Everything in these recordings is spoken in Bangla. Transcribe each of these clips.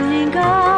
one go.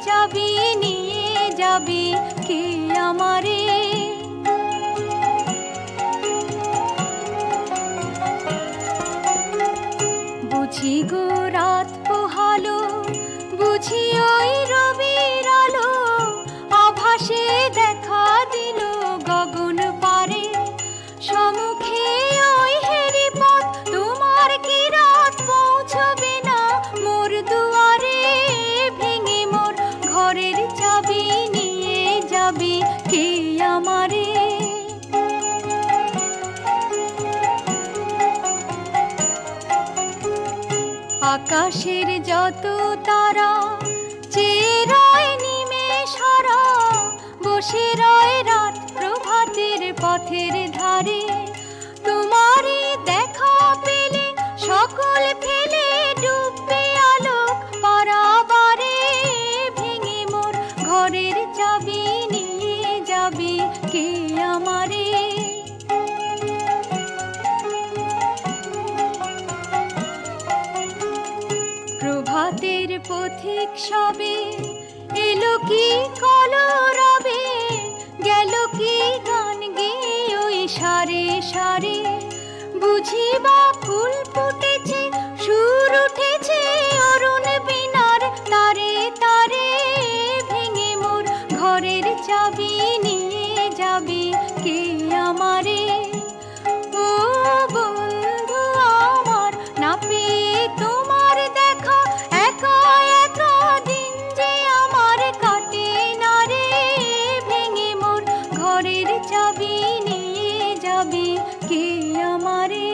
চাবি নিয়ে যাবি কি আমারে? বুঝি গো রাত পোহালো বুঝি ওই রাত আকাশের যত তারা চেরায় নিমে সারা বসে রয় প্রভাতের পথিক সবে এলো কি রবে গেল কি গান গে ওই সারে সারে? বুঝিবা ফুল যাবি নিয়ে যাবি কে আমারে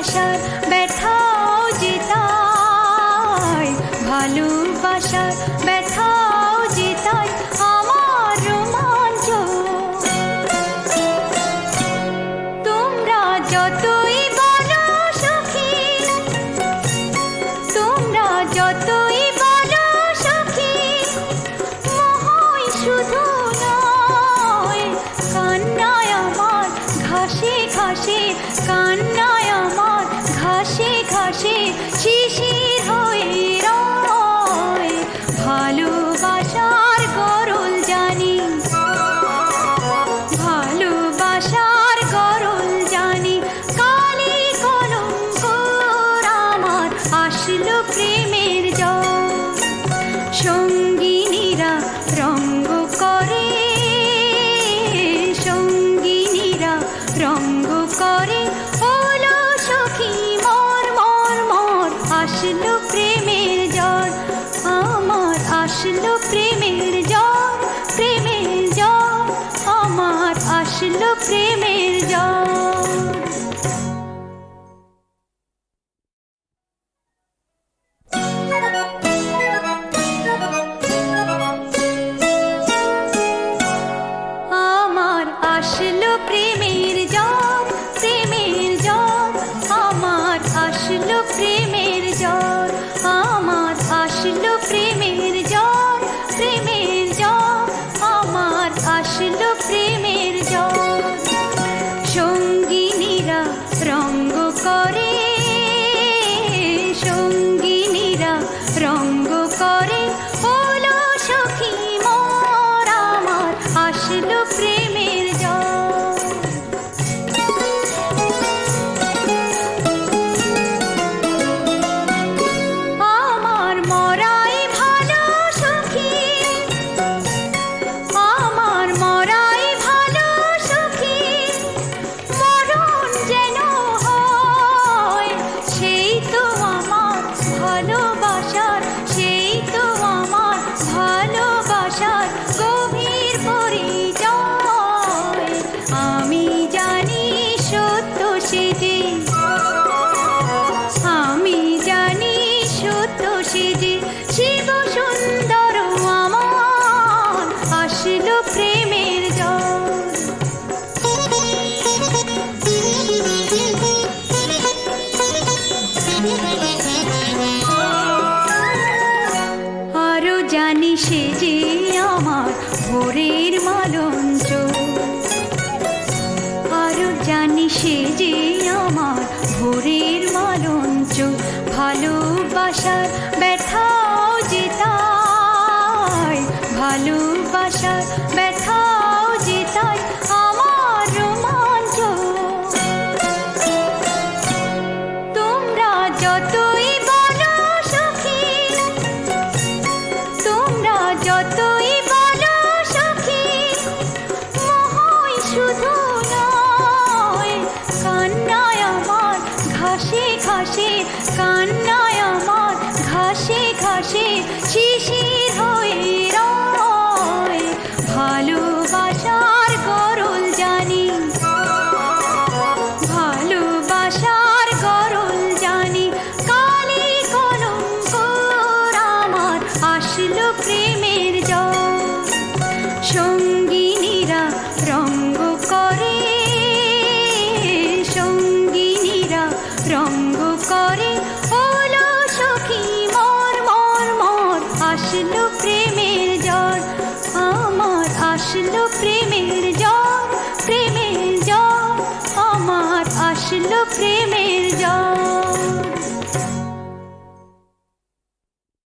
ভালোবাসার ব্যথাও যে তাই ভালোবাসার ব্যথা 不 ভালোবাসার ব্যথাও যে তার ভালোবাসার ব্যথা